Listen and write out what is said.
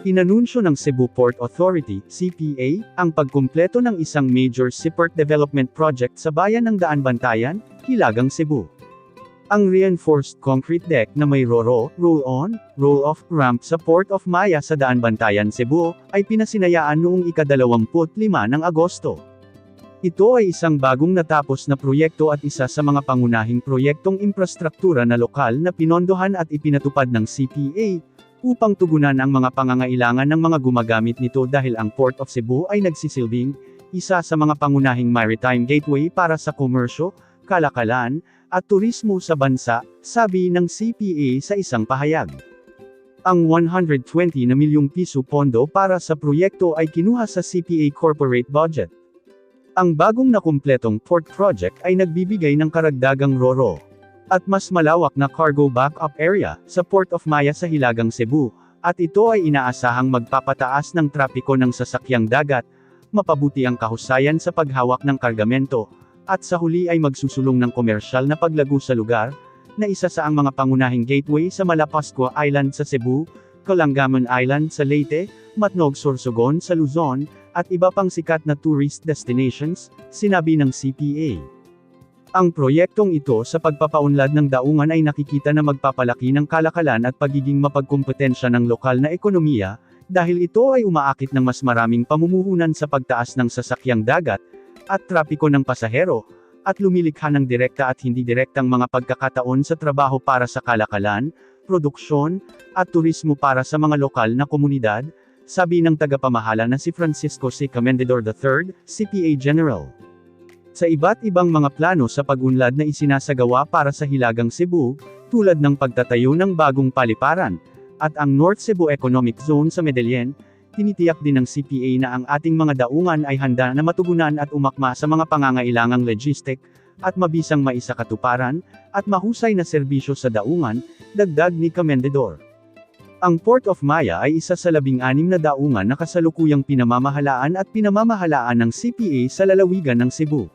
Inanunsyo ng Cebu Port Authority, CPA, ang pagkumpleto ng isang major seaport development project sa bayan ng Daan Bantayan, Hilagang Cebu. Ang reinforced concrete deck na may roro, roll-on, roll-off ramp sa Port of Maya sa Daan Bantayan, Cebu, ay pinasinayaan noong ika-25 ng Agosto. Ito ay isang bagong natapos na proyekto at isa sa mga pangunahing proyektong infrastruktura na lokal na pinondohan at ipinatupad ng CPA, upang tugunan ang mga pangangailangan ng mga gumagamit nito dahil ang Port of Cebu ay nagsisilbing, isa sa mga pangunahing maritime gateway para sa komersyo, kalakalan, at turismo sa bansa, sabi ng CPA sa isang pahayag. Ang 120 na milyong piso pondo para sa proyekto ay kinuha sa CPA corporate budget. Ang bagong nakumpletong port project ay nagbibigay ng karagdagang roro at mas malawak na cargo backup area sa Port of Maya sa Hilagang Cebu, at ito ay inaasahang magpapataas ng trapiko ng sasakyang dagat, mapabuti ang kahusayan sa paghawak ng kargamento, at sa huli ay magsusulong ng komersyal na paglago sa lugar, na isa sa ang mga pangunahing gateway sa Malapascua Island sa Cebu, Kalangaman Island sa Leyte, Matnog Sorsogon sa Luzon, at iba pang sikat na tourist destinations, sinabi ng CPA. Ang proyektong ito sa pagpapaunlad ng daungan ay nakikita na magpapalaki ng kalakalan at pagiging mapagkumpetensya ng lokal na ekonomiya, dahil ito ay umaakit ng mas maraming pamumuhunan sa pagtaas ng sasakyang dagat, at trapiko ng pasahero, at lumilikha ng direkta at hindi direktang mga pagkakataon sa trabaho para sa kalakalan, produksyon, at turismo para sa mga lokal na komunidad, sabi ng tagapamahala na si Francisco C. Commendador III, CPA General. Sa iba't ibang mga plano sa pag-unlad na isinasagawa para sa Hilagang Cebu, tulad ng pagtatayo ng bagong paliparan, at ang North Cebu Economic Zone sa Medellin, tinitiyak din ng CPA na ang ating mga daungan ay handa na matugunan at umakma sa mga pangangailangang logistic, at mabisang maisakatuparan, at mahusay na serbisyo sa daungan, dagdag ni Commendador. Ang Port of Maya ay isa sa labing-anim na daungan na kasalukuyang pinamamahalaan at pinamamahalaan ng CPA sa lalawigan ng Cebu.